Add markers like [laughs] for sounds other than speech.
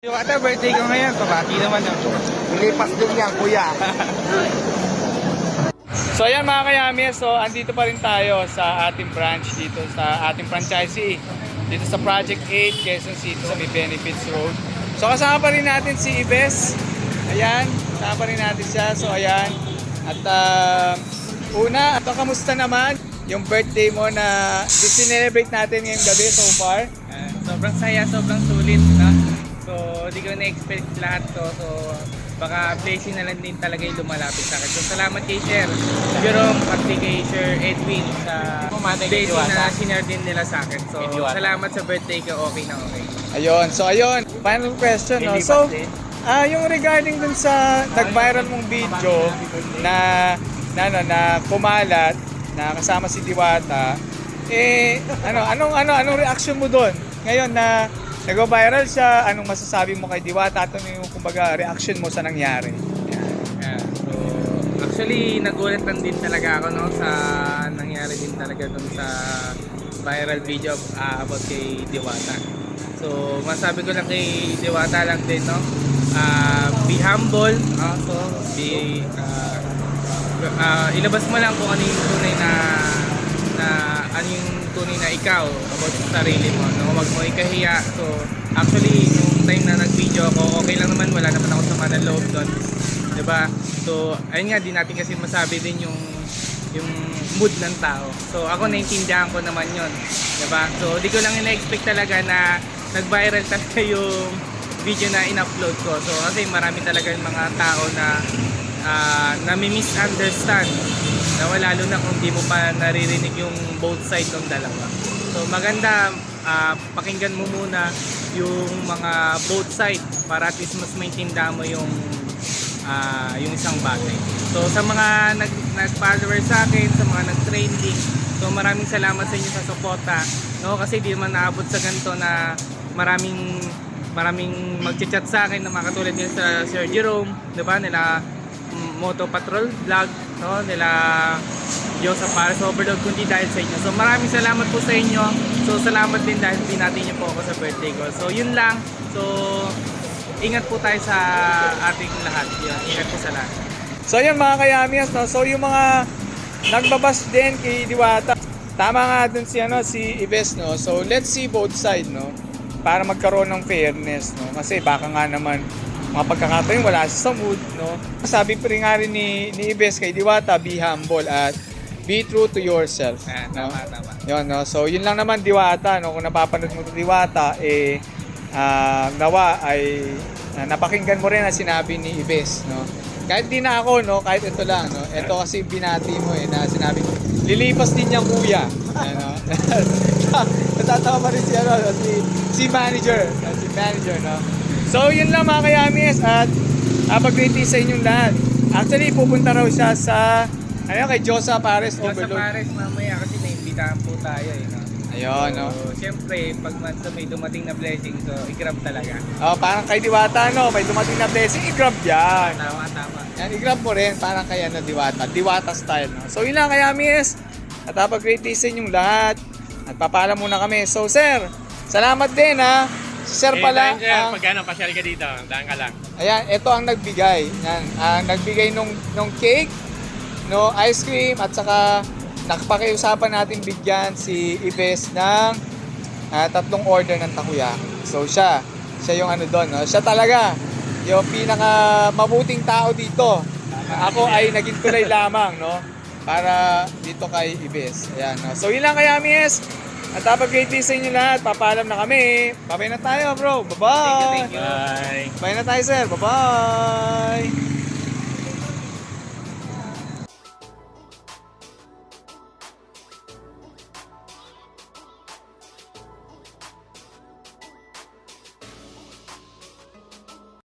Yung ata birthday ko ngayon, pabati naman yun. Ilipas din yan, kuya. [laughs] So ayan mga kayami, so andito pa rin tayo sa ating branch dito sa ating franchisee dito sa Project 8 Quezon City sa may Benefits Road. So kasama pa rin natin si Ives. Ayan, kasama pa rin natin siya. So ayan. At uh, una, ito kamusta naman yung birthday mo na celebrate natin ngayong gabi so far? Ah, sobrang saya, sobrang sulit, no? Di ko na-expect lahat to. So, baka blessing na lang din talaga yung lumalapit sa akin. So, salamat kay Sir Jerome at kay Sir Edwin sa blessing na sinare din nila sa akin. So, salamat sa birthday ko. Okay na okay. Ayun, so ayun, final question. No? So, ah yung regarding dun sa nag-viral mong video na na ano, na kumalat na kasama si Diwata, eh ano anong ano anong reaction mo doon? Ngayon na nag-viral siya, anong masasabi mo kay Diwata at ano yung kumbaga reaction mo sa nangyari? Yeah, so, actually, nagulat lang din talaga ako no, sa nangyari din talaga dun sa viral video ah, about kay Diwata. So, masabi ko lang kay Diwata lang din, no? ah, be humble, ah, so, be, ah, ah, ilabas mo lang kung ano yung tunay na na ano yung tunay na ikaw about sa sarili mo no? Wag mo ikahiya. So actually nung time na nag-video ako okay lang naman wala naman ako sama ng loob doon. 'di ba so ayun nga di natin kasi masabi din yung yung mood ng tao. So ako naintindihan ko naman yon 'di ba so di ko lang ina-expect talaga na nag-viral talaga [laughs] yung video na in-upload ko. So kasi marami talaga yung mga tao na uh, nami-misunderstand na wala lalo na kung di mo pa naririnig yung both side ng dalawa. So maganda ah, pakinggan mo muna yung mga both side para at least mas maintindihan mo yung ah, yung isang bagay. So sa mga nag nag-follower sa akin, sa mga nag-trending, so maraming salamat sa inyo sa suporta. No kasi di man naabot sa ganito na maraming maraming magchat-chat sa akin na mga katulad sa Sir Jerome, 'di ba? Nila Moto Patrol Vlog, no? Nila Diyos sa Paris Overload kundi dahil sa inyo. So maraming salamat po sa inyo. So salamat din dahil pinati niyo po ako sa birthday ko. So yun lang. So ingat po tayo sa ating lahat. Yun, ingat po sa lahat. So yun mga kayamias, no? so yung mga nagbabas din kay Diwata, tama nga dun si, ano, si Ives, no? so let's see both side, no? para magkaroon ng fairness, no? kasi baka nga naman mga pagkakataon wala siya sa mood, no? Sabi pa rin nga rin ni, ni Ives kay Diwata, be humble at be true to yourself. Ah, no? tama, tama. Yun, no? So, yun lang naman Diwata, no? Kung napapanood mo to Diwata, eh, ah, nawa ay ah, napakinggan mo rin ang sinabi ni Ives, no? Kahit di na ako, no? Kahit ito lang, no? Ito kasi binati mo, eh, na sinabi, lilipas din niyang kuya. Ano? [laughs] Natatawa pa rin si, ano, si, si manager. Si manager, no? So, yun lang mga kayamis at napag-great sa inyong lahat. Actually, pupunta raw siya sa, ano, kay Josa Pares Diyos sa Overload. Pares mamaya kasi naimbitahan po tayo eh. No? Ayun, no? So, syempre, pag man sa may dumating na blessing, so i-grab talaga. Oh, parang kay Diwata, no? May dumating na blessing, i-grab yan. Tama, tama. Yan, i-grab mo rin, parang kay ano, Diwata. Diwata style, no? So, yun lang kaya, miss. At have a great day sa inyong lahat. At papaalam muna kami. So, sir, salamat din, ha? Si sir pala. Sir, ang- pagkano, pasyal ka dito. Daan ka lang. Ayan, ito ang nagbigay. Yan, ang nagbigay nung, nung cake, no, ice cream, at saka nakapakiusapan natin bigyan si Ives ng ah, tatlong order ng takoyaki. So siya, siya yung ano doon. No? Siya talaga, yung pinaka mabuting tao dito. Ako ay naging tulay lamang, no? Para dito kay Ives. Ayan, no? So yun lang kaya, Mies. At a great day sa inyo lahat. Papaalam na kami. Babay na tayo, bro. Bye-bye. Thank you, thank you. Bye. Bye na tayo, sir. Bye-bye!